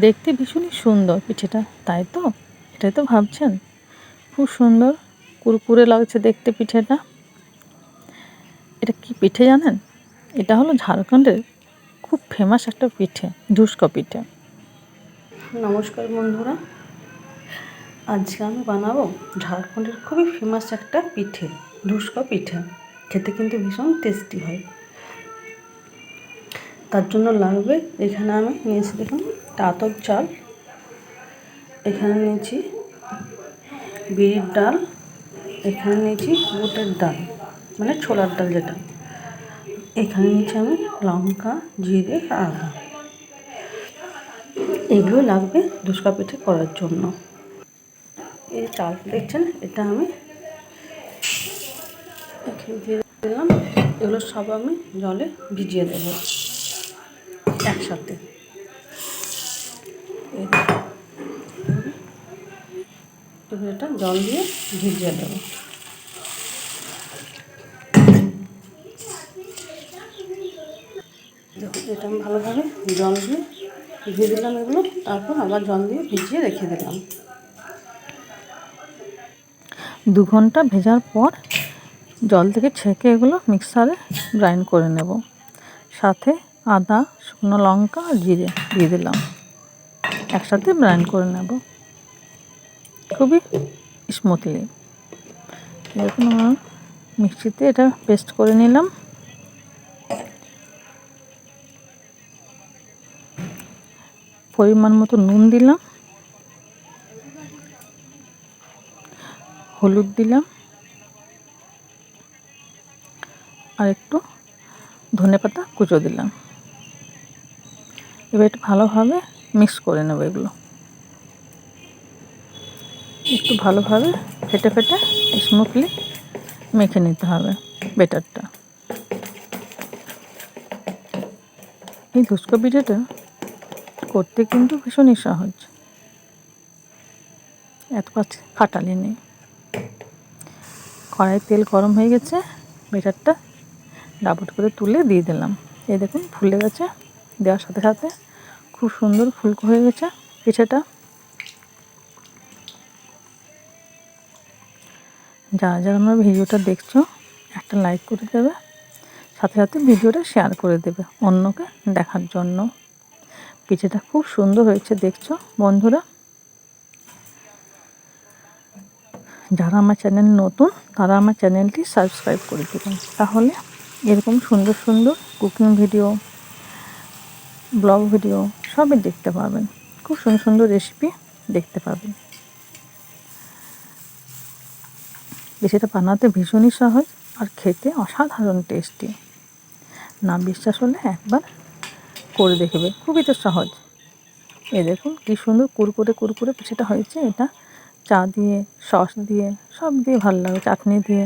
দেখতে ভীষণই সুন্দর পিঠেটা, তাই তো? এটাই তো ভাবছেন? খুব সুন্দর, কুরকুরে লাগছে দেখতে পিঠেটা। এটা কি পিঠে জানেন? এটা হলো ঝাড়খণ্ডের খুব ফেমাস একটা পিঠে, ধুস্কা পিঠে। নমস্কার বন্ধুরা। আজকে আমি বানাবো ঝাড়খণ্ডের খুবই ফেমাস একটা পিঠে, ধুস্কা পিঠে। খেতে কিন্তু ভীষণ টেস্টি হয়। তার জন্য লাগবে, এখানে আমি নিয়েছি দেখুন টাতর চাল। এখানে নিয়েছি বিড়ির ডাল, এখানে নিয়েছি বুটের ডাল মানে ছোলার ডাল যেটা। এখানে নিয়েছি আমি লঙ্কা, জিরে, আদা। এগুলো লাগবে দুষ্কা পিঠে করার জন্য। এই চাল দেখছেন, এটা আমি এখানে দিয়ে দিলাম। এগুলো সব আমি জলে ভিজিয়ে দেব একসাথে। এবার এটা জল দিয়ে ভিজিয়ে দেবো। এটা ভালোভাবে জল দিয়ে ভিজিয়ে দিলাম এগুলো। তারপর আবার জল দিয়ে ভিজিয়ে রেখে দিলাম। দু ঘণ্টা ভেজার পর জল থেকে ছেঁকে এগুলো মিক্সারে গ্রাইন্ড করে নেব। সাথে আদা, শুকনো লঙ্কা আর জিরে দিয়ে দিলাম। একসাথে গ্রাইন্ড করে নেব। খুবই স্মুথলি দেখুন আমার মিক্সিতে এটা পেস্ট করে নিলাম। পরিমাণ মতো নুন দিলাম। হলুদ দিলাম। আর একটু ধনে পাতা কুচো দিলাম। এবার একটু ভালোভাবে মিক্স করে নেব এগুলো। একটু ভালোভাবে ফেটে ফেটে স্মুথলি মেখে নিতে হবে বেটারটা এই ধুস্কো পিঠেটা করতে কিন্তু ভীষণই সহজ এত খাটালি নেই। কড়াই তেল গরম হয়ে গেছে বেটারটা ডাবট করে তুলে দিয়ে দিলাম। এই দেখুন, ফুলে গেছে, দেওয়ার সাথে সাথে খুব সুন্দর ফুলকো হয়ে গেছে পিঠেটা। যারা যারা আমার ভিডিওটা দেখছ, একটা লাইক করে দেবে, সাথে সাথে ভিডিওটা শেয়ার করে দেবে অন্যকে দেখার জন্য। পিঠেটা খুব সুন্দর হয়েছে, দেখছ বন্ধুরা? যারা আমার চ্যানেল নতুন, তারা আমার চ্যানেলটি সাবস্ক্রাইব করে দেবেন তাহলে এরকম সুন্দর সুন্দর কুকিং ভিডিও ব্লগ ভিডিও সবই দেখতে পাবেন। খুব সুন্দর সুন্দর রেসিপি দেখতে পাবেন। সেটা বানাতে ভীষণই সহজ আর খেতে অসাধারণ টেস্টি না বিশ্বাস হলে একবার করে দেখবে। খুবই তো সহজ। এ দেখুন কী সুন্দর কুরকুরে কুরকুরে সেটা হয়েছে এটা। চা দিয়ে, সস দিয়ে, সব দিয়ে ভালো লাগবে চাটনি দিয়ে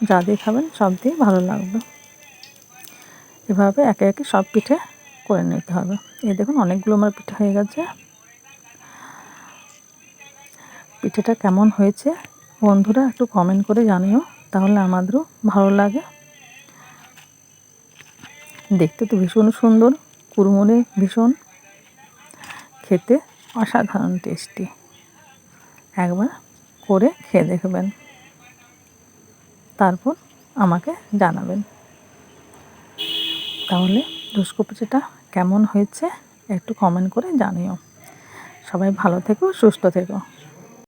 যা দিয়ে খাবেন সব দিয়ে ভালো লাগবে এভাবে একে একে সব পিঠে করে নিতে হবে। এই দেখুন, অনেকগুলো আমার পিঠে হয়ে গেছে। পিঠেটা কেমন হয়েছে? বন্ধুরা, একটু কমেন্ট করে জানিও, তাহলে আমাদেরও ভালো লাগে। দেখতে তো ভীষণ সুন্দর, কুড়মুড়ে ভীষণ। খেতে অসাধারণ টেস্টি। একবার করে খেয়ে দেখবেন। তারপর আমাকে জানাবেন। তাহলে দুষ্কু পিঠেটা কেমন হয়েছে একটু কমেন্ট করে জানিও। সবাই ভালো থেকো সুস্থ থেকো।